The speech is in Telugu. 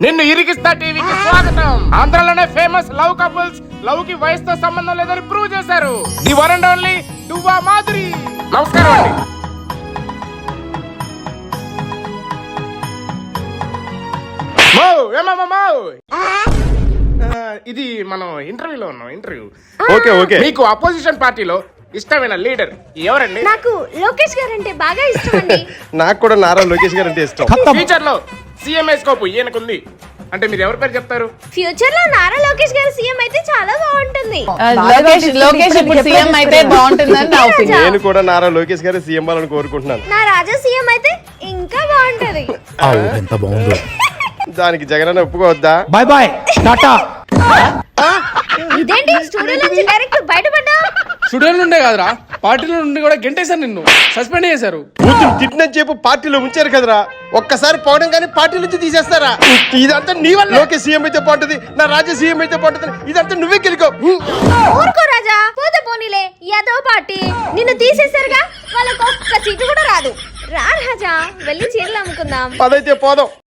నిన్ను ఇరికిస్తా టీవీకి స్వాగతం. ఆంధ్రలోనే ఫేమస్ లవ్ కపుల్స్ లవ్కి వయసుతో సంబంధం లేదని ప్రూవ్ చేశారు. The one and only Duvva Madhuri నమస్కారం అండి. ఇది మనం ఇంటర్వ్యూలో ఉన్నాం ఇంటర్వ్యూ ఓకే ఓకే. మీకు అపోజిషన్ పార్టీలో ఇష్టమైన లీడర్ ఎవరండి? నాకు లోకేష్ గారు అంటే బాగా ఇష్టం అండి నాకు కూడా నారా లోకేష్ గారు అంటే ఇష్టం. ఫ్యూచర్లో సీఎంఏ స్కోప్ ఈయనకుంది. అంటే మీరు ఎవరి పేరు చెప్తారు? ఫ్యూచర్లో నారా లోకేష్ గారు సీఎం అయితే చాలా బాగుంటుంది. లోకేష్ లోకేష్ ఇప్పుడు సీఎం అయితే బాగుంటుందని నా ఒపీనియన్. నేను కూడా నారా లోకేష్ గారు సీఎం అవ్వాలని కోరుకుంటున్నాను. నా రాజా సీఎం అయితే ఇంకా బాగుంటది. ఎంత బాగుందో. దానికి జగన్ అన్న ఒప్పుకోవద్దా? బాయ్ బాయ్ టాటా ఇదేంటి? స్టూడియో నుంచి డైరెక్ట్ బయటపడ్డా? స్టూడియో నుండే కాదురా. పార్టీలో నుండి కూడా గెంటేశారు నిన్ను. సస్పెండ్ చేశారు. కూతురు తిట్టినని చెప్పు పార్టీలో ఉంచారు కదరా. ఒక్కసారి పోవడం కానీ పార్టీ నుంచి తీసేస్తారా? ఇదంతా నీ వల్ల. లోకేష్ సీఎం అయితే బాగుంటుంది నా రాజ్య సీఎం అయితే బాగుంటుంది ఇదంతా నువ్వే గెలుకో ఊరుకో రాజా పోతే పోనీలే యాదో పార్టీ. నిన్ను తీసేశారుగా వాళ్ళకి ఒక్క సీటు కూడా రాదు. రా రాజా వెళ్ళి చీరలు అమ్ముకుందాం. పదైతే పోదాం.